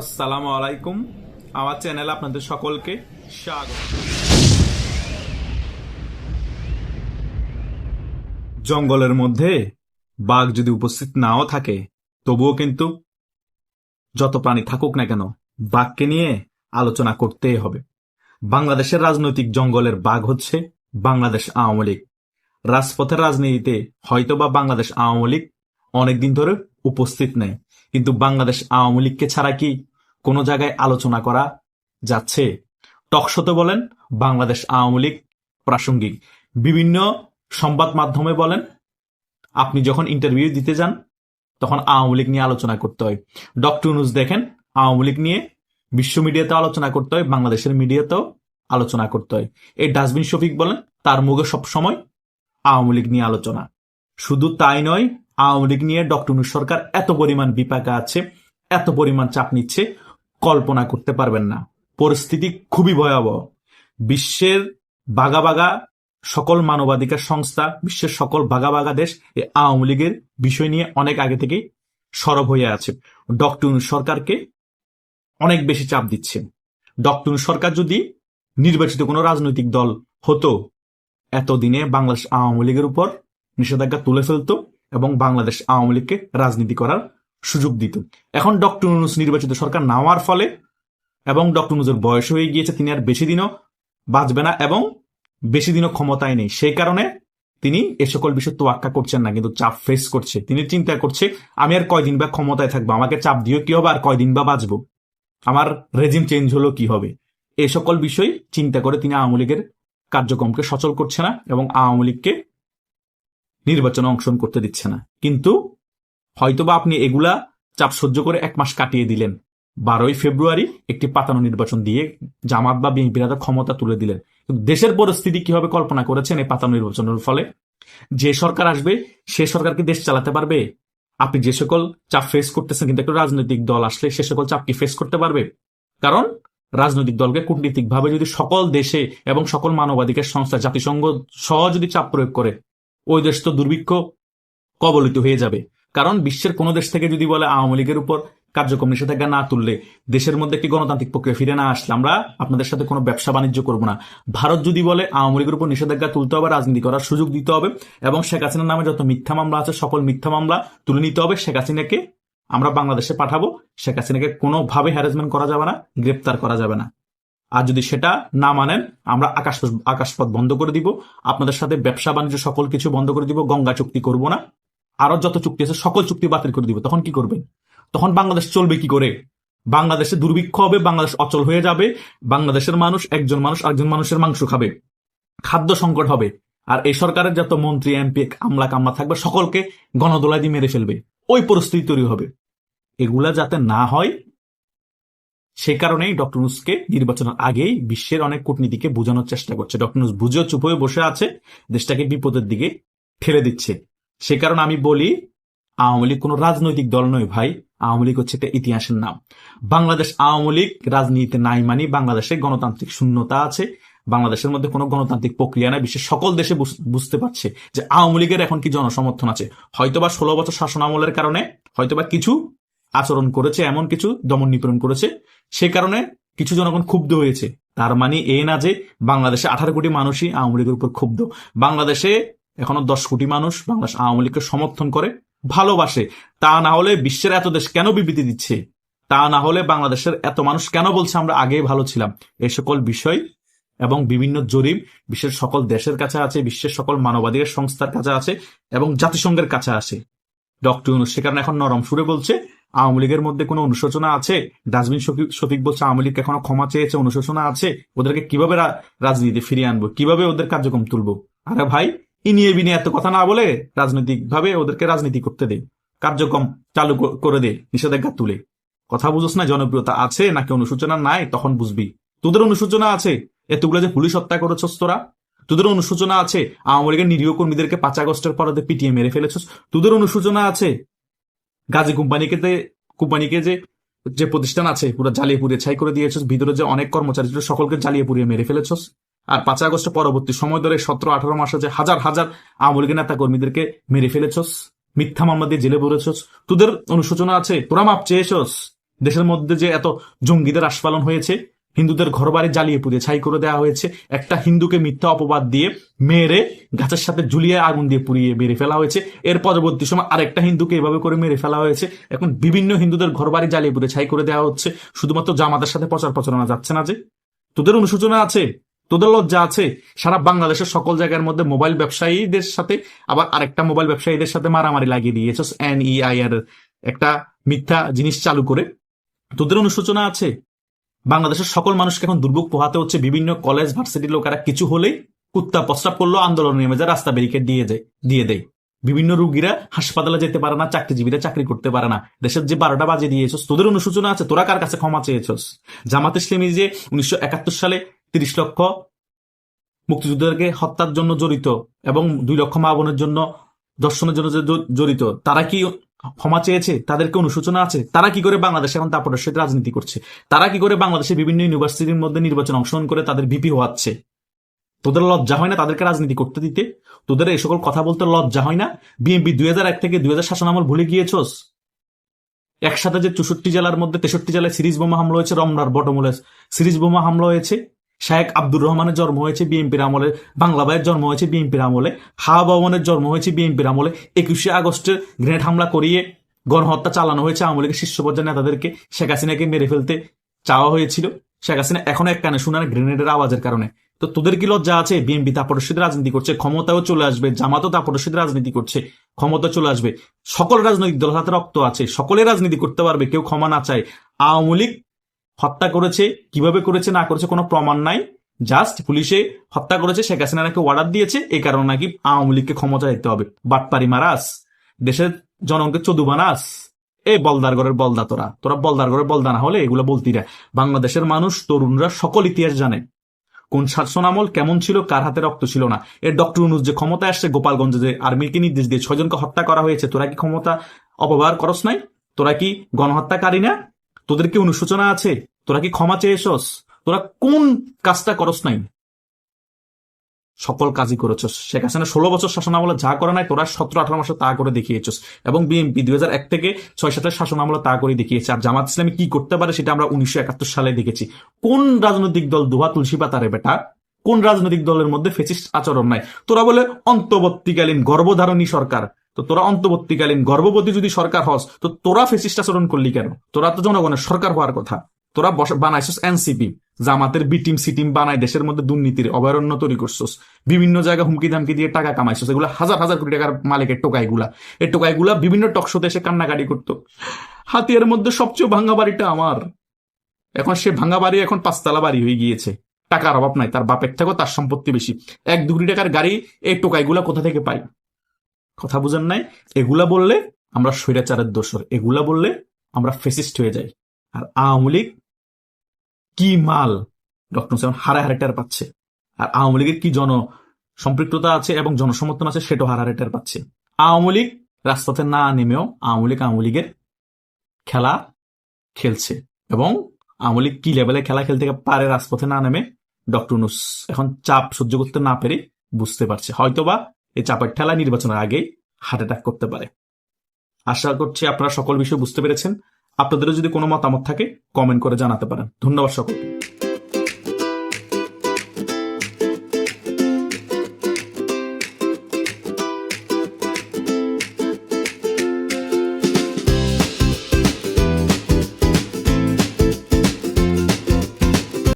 আসসালামু আলাইকুম। আমার চ্যানেলে আপনাদের সকলকে স্বাগত। জঙ্গলের মধ্যে বাঘ যদি উপস্থিত নাও থাকে, তবুও কিন্তু যত প্রাণী থাকুক না কেন, বাঘকে নিয়ে আলোচনা করতেই হবে। বাংলাদেশের রাজনৈতিক জঙ্গলের বাঘ হচ্ছে বাংলাদেশ আওয়ামী লীগ। রাজপথের রাজনীতিতে হয়তোবা বাংলাদেশ আওয়ামী লীগ অনেকদিন ধরে উপস্থিত নেই। কিন্তু বাংলাদেশ আওয়ামী লীগকে ছাড়া কি কোনো জায়গায় আলোচনা করা যাচ্ছে? টকশোতে বলেন, বাংলাদেশ আওয়ামী লীগ প্রাসঙ্গিক। বিভিন্ন সংবাদ মাধ্যমে বলেন, আপনি যখন ইন্টারভিউ দিতে যান, তখন আওয়ামী লীগ নিয়ে আলোচনা করতে হয়। ডক্টর নিউজ দেখেন, আওয়ামী লীগ নিয়ে বিশ্ব মিডিয়াতে আলোচনা করতে হয়, বাংলাদেশের মিডিয়াতেও আলোচনা করতে হয়। এই ডাস্টবিন শফিক বলেন, তার মুখে সবসময় আওয়ামী লীগ নিয়ে আলোচনা। শুধু তাই নয় আওয়ামী লীগ নিয়ে ডক্টর সরকার এত পরিমাণ বিপাকে আছে, এত পরিমাণ চাপ নিচ্ছে, কল্পনা করতে পারবেন না। পরিস্থিতি খুবই ভয়াবহ। বিশ্বের বাগা সকল মানবাধিকার সংস্থা, বিশ্বের সকল বাগা দেশ এই আওয়ামী লীগের বিষয় নিয়ে অনেক আগে থেকেই সরব হয়ে আছে। ডক্টর সরকারকে অনেক বেশি চাপ দিচ্ছে। ডক্টর সরকার যদি নির্বাচিত কোনো রাজনৈতিক দল হতো, এতদিনে বাংলাদেশ আওয়ামী লীগের উপর নিষেধাজ্ঞা তুলে ফেলতো এবং বাংলাদেশ আওয়ামী লীগকে রাজনীতি করার সুযোগ দিত। এখন ডক্টর ইউনুস নির্বাচিত সরকার নেওয়ার ফলে এবং ডক্টর ইউনুসের বয়স হয়ে গিয়েছে, তিনি আর বেশি দিনও বাঁচবে না এবং বেশি দিনও ক্ষমতায় নেই। সেই কারণে তিনি এ সকল বিষয় তোয়াক্কা করছেন না, কিন্তু চাপ ফেস করছে। তিনি চিন্তা করছে, আমি আর কয়দিন বা ক্ষমতায় থাকব? আমাকে চাপ দিও কি হবে? আর কয়দিন বা বাঁচবো? আমার রেজিম চেঞ্জ হলো কি হবে? এ সকল বিষয় চিন্তা করে তিনি আওয়ামী লীগের কার্যক্রমকে সচল করছে না এবং আওয়ামী লীগকে নির্বাচনে অংশগ্রহণ করতে দিচ্ছে না। কিন্তু হয়তোবা আপনি এগুলা চাপ সহ্য করে এক মাস কাটিয়ে দিলেন। বারোই ফেব্রুয়ারি একটি পাতানো নির্বাচন দিয়ে জামাত বা বিএনপির হাতে ক্ষমতা তুলে দিলেন। দেশের পরিস্থিতি কীভাবে কল্পনা করেছেন এই পাতানো নির্বাচনের ফলে? যে সরকার আসবে, সে সরকারকে দেশ চালাতে পারবে? আপনি যে সকল চাপ ফেস করতেছেন, কিন্তু একটা রাজনৈতিক দল আসলে সে সকল চাপ কি ফেস করতে পারবে? কারণ রাজনৈতিক দলকে কূটনীতিকভাবে যদি সকল দেশে এবং সকল মানবাধিকার সংস্থা জাতিসংঘ সহ যদি চাপ প্রয়োগ করে ওই দেশ তো দুর্ভিক্ষ কবলিত হয়ে যাবে। কারণ বিশ্বের কোনো দেশ থেকে যদি বলে আওয়ামী লীগের উপর কার্যক্রম নিষেধাজ্ঞা না তুললে দেশের মধ্যে একটি গণতান্ত্রিক প্রক্রিয়া ফিরে না আসলে আমরা আপনাদের সাথে কোনো ব্যবসা বাণিজ্য করব না। ভারত যদি বলে আওয়ামী লীগের উপর নিষেধাজ্ঞা তুলতে হবে, রাজনীতি করার সুযোগ দিতে হবে এবং শেখ হাসিনার নামে যত মিথ্যা মামলা আছে, সকল মিথ্যা মামলা তুলে নিতে হবে, শেখ হাসিনাকে আমরা বাংলাদেশে পাঠাবো। শেখ হাসিনাকে কোনোভাবে হ্যারাসমেন্ট করা যাবে না, গ্রেপ্তার করা যাবে না। আর যদি সেটা না মানেন, আমরা আকাশ, আকাশপথ বন্ধ করে দিব। আপনাদের সাথে ব্যবসা বাণিজ্য সকল কিছু বন্ধ করে দিব, গঙ্গা চুক্তি করব না। আরও যত চুক্তি আছে, সকল চুক্তি বাতিল করে দিব। তখন কি করবেন? তখন বাংলাদেশ চলবে কি করে? বাংলাদেশে দুর্ভিক্ষ হবে, বাংলাদেশ অচল হয়ে যাবে, বাংলাদেশের মানুষ, একজন মানুষ আরেকজন মানুষের মাংস খাবে, খাদ্য সংকট হবে, আর এই সরকারের যত মন্ত্রী, এমপি, আমলা কামলা থাকবে, সকলকে গণদোলাই দিয়ে মেরে ফেলবে। ওই পরিস্থিতি তৈরি হবে। এগুলা যাতে না হয় সে কারণেই ডক্টর নুসকে নির্বাচনের আগেই বিশ্বের অনেক কূটনীতিকে বোঝানোর চেষ্টা করছে। ডক্টর নুস বুঝেও চুপ হয়ে বসে আছে, দেশটাকে বিপদের দিকে ঠেলে দিচ্ছে। সে কারণে আমি বলি, আওয়ামী লীগ কোনো রাজনৈতিক দল নয় ভাই, আওয়ামী লীগ হচ্ছে একটা ইতিহাসের নাম। বাংলাদেশ আওয়ামী লীগ, রাজনীতিতে নাই মানি, বাংলাদেশে গণতান্ত্রিক শূন্যতা আছে। বাংলাদেশের মধ্যে কোনো গণতান্ত্রিক প্রক্রিয়া নাই, বিশ্বের সকল দেশে বুঝতে পারছে যে আওয়ামী লীগের এখন কি জনসমর্থন আছে। হয়তোবা ষোলো বছর শাসন আমলের কারণে, হয়তোবা কিছু আচরণ করেছে, এমন কিছু দমন নিপীড়ন করেছে। সে কারণে কিছু জনগণ ক্ষুব্ধ হয়েছে। তার মানে এ না যে বাংলাদেশে আঠারো কোটি মানুষই আওয়ামী লীগের উপর ক্ষুব্ধ। বাংলাদেশে এখনও দশ কোটি মানুষ বাংলাদেশ আওয়ামী লীগকে সমর্থন করে, ভালোবাসে। তা না হলে বিশ্বের এত দেশ কেন বিবৃতি দিচ্ছে? তা না হলে বাংলাদেশের এত মানুষ কেন বলছে আমরা আগেই ভালো ছিলাম? এই সকল বিষয় এবং বিভিন্ন জরিপ বিশ্বের সকল দেশের কাছে আছে, বিশ্বের সকল মানবাধিকার সংস্থার কাছে আছে এবং জাতিসংঘের কাছে আছে। ডক্টর সে কারণে এখন নরম সুরে বলছে আওয়ামী লীগের মধ্যে কোনো অনুশোচনা আছে? ডাস্টবিন শফিক বলছে আওয়ামী লীগ এখনও ক্ষমা চেয়েছে, অনুশোচনা আছে। ওদেরকে কীভাবে রাজনীতি ফিরিয়ে আনব? কীভাবে ওদের কার্যক্রম তুলবো? আরে ভাই ইনিয়ে বিনিয়ে এত কথা না বলে রাজনৈতিক ভাবে ওদেরকে রাজনীতি করতে দে। কার্যক্রম চালু করে দে, নিষেধাজ্ঞা তুলে। কথা বুঝোস না, জনপ্রিয়তা আছে নাকি অনুশোচনা নাই? তখন বুঝবি। তোদের অনুশোচনা আছে? এতগুলো যে পুলিশ হত্যা করেছস তোরা? তোদের অনুশোচনা আছে? আওয়ামী লীগের নিরীহ কর্মীদেরকে পাঁচ আগস্টের পর পিটিয়ে মেরে ফেলেছস? তোদের অনুশোচনা আছে? গাজী কোম্পানিকে কোম্পানিকে যে যে প্রতিষ্ঠান আছে, পুরো জ্বালিয়ে পুড়িয়ে ছাই করে দিয়েছ ভিতরে যে অনেক কর্মচারী ছিল, সকলকে জ্বালিয়ে পুড়িয়ে মেরে ফেলেছ আর পাঁচ আগস্ট পরবর্তী সময় ধরে সতেরো, আঠারো মাসে যে হাজার হাজার আওয়ামী নেতা কর্মীদেরকে মেরে ফেলেছস, মিথ্যা মামলা দিয়ে জেলে পড়েছস। তোদের অনুশোচনা আছে, তোরা মাপ চেয়েছস, দেশের মধ্যে যে এত জঙ্গিদের আস্ফালন হয়েছে হিন্দুদের ঘরবাড়ি জ্বালিয়ে পুড়িয়ে ছাই করে দেওয়া হয়েছে। একটা হিন্দুকে মিথ্যা অপবাদ দিয়ে মেরে গাছের সাথে ঝুলিয়ে আগুন দিয়ে পুড়িয়ে মেরে ফেলা হয়েছে। এর পরবর্তী সময় আরেকটা হিন্দুকে এভাবে করে মেরে ফেলা হয়েছে। এখন বিভিন্ন হিন্দুদের ঘরবাড়ি জ্বালিয়ে পুড়ে ছাই করে দেওয়া হচ্ছে। শুধুমাত্র জামাতের সাথে প্রচার প্রচারণা যাচ্ছে না যে। তোদের অনুশোচনা আছে? তোদের লজ্জা আছে? সারা বাংলাদেশের সকল জায়গার মধ্যে মোবাইল ব্যবসায়ীদের সাথে আবার আরেকটা মোবাইল ব্যবসায়ীদের সাথে মারামারি লাগিয়ে দিয়েছ এন ই আই আর একটা মিথ্যা জিনিস চালু করে। তোদের অনুশোচনা আছে? বাংলাদেশের সকল মানুষকে এখন দুর্ভোগ পোহাতে হচ্ছে বিভিন্ন কলেজ ভার্সিটির লোকেরা। কিছু হলেই কুত্তা প্রস্রাব করল আন্দোলন নেমে যায়, রাস্তা ব্যারিকেড দিয়ে যায়, দিয়ে দেয়। বিভিন্ন রুগীরা হাসপাতালে যেতে পারে না, চাকরিজীবীরা চাকরি করতে পারে না। দেশের যে বারোটা বাজে দিয়েছস, তোদের অনুশোচনা আছে, তোরা কার কাছে ক্ষমা চেয়েছস? জামাত ইসলামী যে উনিশশো একাত্তর সালে তিরিশ লক্ষ মুক্তিযোদ্ধাদেরকে হত্যার জন্য জড়িত এবং দুই লক্ষ মা বোনের জন্য দর্শনের জন্য যে জড়িত, তারা কি ক্ষমা চেয়েছে তাদের তাদেরকে অনুশোচনা আছে, তারা কি করে বাংলাদেশে এখন তাপরের সাথে রাজনীতি করছে? তারা কি করে বাংলাদেশের বিভিন্ন ইউনিভার্সিটির মধ্যে নির্বাচন অংশগ্রহণ করে তাদের ভিপি হওয়াচ্ছে? তোদের লজ্জা হয় না তাদেরকে রাজনীতি করতে দিতে? তোদের এই সকল কথা বলতে লজ্জা হয় না? বিএনপি দুই হাজার এক থেকে দুই হাজার শাসন আমল ভুলে গিয়েছস? একসাথে যে চৌষট্টি জেলার মধ্যে তেষট্টি জেলায় সিরিজ বোমা হামলা হয়েছে, রমনার বটমূলে সিরিজ বোমা হামলা হয়েছে। শায়েক আব্দুর রহমানের জন্ম হয়েছে বিএনপির আমলে, বাংলা ভাইয়ের জন্ম হয়েছে বিএনপির আমলে হাওয়া ভবনের জন্ম হয়েছে বিএনপির আমলে। একুশে আগস্টের গ্রেনেড হামলা করিয়ে গণহত্যা চালানো হয়েছে আওয়ামী লীগের শীর্ষ পর্যায়ের নেতাদেরকে। শেখ হাসিনাকে মেরে ফেলতে চাওয়া হয়েছিল। শেখ হাসিনা এখনও এক কানে শোনার গ্রেনেডের আওয়াজের কারণে। তো তোদের কি লজ্জা আছে? বিএনপি তাপরশীদ রাজনীতি করছে ক্ষমতাও চলে আসবে, জামাতও তাপরশীদ রাজনীতি করছে ক্ষমতা চলে আসবে। সকল রাজনৈতিক দলের হাতে রক্ত আছে, সকলে রাজনীতি করতে পারবে, কেউ ক্ষমা না চায়। আওয়ামী লীগ হত্যা করেছে, কীভাবে করেছে না করেছে কোনো প্রমাণ নাই। জাস্ট পুলিশে হত্যা করেছে, শেখ হাসিনা নাকি অর্ডার দিয়েছে এই কারণে নাকি আওয়ামী লীগকে ক্ষমতা দিতে হবে। বাটপারি মারাস দেশের জনগণকে চদু এ বলদারগড়ের বলদা তোরা তোরা বলদারগড়ের বলদা না হলে এগুলো বলতিরা বাংলাদেশের মানুষ, তরুণরা সকল ইতিহাস জানে। কোন শাসন আমল কেমন ছিল, কার হাতে রক্ত ছিল না। এর ডক্টর অনুজ যে ক্ষমতা আসছে, গোপালগঞ্জে যে আর্মিকে নির্দেশ দিয়ে ছয়জনকে হত্যা করা হয়েছে, তোরা কি ক্ষমতা অপব্যবহার করস নাই? তোরা কি গণহত্যাকারী না? তোদের কি অনুশোচনা আছে? তোরা কি ক্ষমা চেয়েছস তোরা কোন কাজটা করস নাই? সকল কাজই করেছস। শেখ হাসিনা ষোলো বছর শাসন আমলে যা করে নাই, তোরা সতেরো, আঠারো মাসে তা করে দেখিয়েছস। এবং বিএনপি দুই হাজার এক থেকে ছয় সাতের শাসন আমলে তা করে দেখিয়েছে। আর জামাত ইসলামী কি করতে পারে সেটা আমরা উনিশশো একাত্তর সালে দেখেছি। কোন রাজনৈতিক দল দুহা তুলসী পাতারে বেটা? কোন রাজনৈতিক দলের মধ্যে ফেসিস্ট আচরণ নাই? তোরা বলে অন্তর্বর্তীকালীন গর্ভধারণী সরকার। তো তোরা অন্তর্বর্তীকালীন গর্ভবতী যদি সরকার হস, তো তোরা ফেসিস্ট আচরণ করলি কেন? তোরা তো জনগণের সরকার হওয়ার কথা। তোরা বানাইছস এনসিপি জামাতের বি টিম, সি টিম বানায়, দেশের মধ্যে দুর্নীতির অভয়ারণ্য তৈরি করছস। বিভিন্ন জায়গায় হুমকি ধামকি দিয়ে টাকা কামাইছস। এগুলো হাজার হাজার কোটি টাকার মালিকের টোকাইগুলা। এই টোকাইগুলা বিভিন্ন টকশোতে এসে কান্নাকাটি করতো। হাতিয়ার মধ্যে সবচেয়ে ভাঙ্গা বাড়িটা আমার। এখন সে ভাঙ্গা বাড়ি এখন পাঁচতলা বাড়ি হয়ে গিয়েছে। টাকার অভাব নাই, তার বাপের থেকেও তার সম্পত্তি বেশি। এক দু কোটি টাকার গাড়ি এই টোকাইগুলা কোথা থেকে পাই কথা বুঝেন নাই? এগুলা বললে আমরা স্বৈরাচারের দোষর এগুলা বললে আমরা ফেসিস্ট হয়ে যাই। আর আওয়ামী লীগ কি মাল? ডক্টর সেভেন হারে হারে টের পাচ্ছে। আর আওয়ামী লীগের কি জন সম্পৃক্ততা আছে এবং জনসমর্থন আছে সেটাও হারে হারে টের পাচ্ছে। আওয়ামী লীগ রাস্তাতে না নেমেও আওয়ামী লীগ আওয়ামী লীগের খেলা খেলছে। এবং আওয়ামী লীগ কি লেভেলে খেলা খেলতে পারে রাজপথে না নেমে? ডক্টর নুস এখন চাপ সহ্য করতে না পেরে বুঝতে পারছে। হয়তোবা এই চাপের ঠেলা নির্বাচনের আগেই হার্ট অ্যাটাক করতে পারে। আশা করছি আপনারা সকল বিষয় বুঝতে পেরেছেন। আপনাদেরও যদি কোনো মতামত থাকে কমেন্ট করে জানাতে পারেন। ধন্যবাদ সকলকে।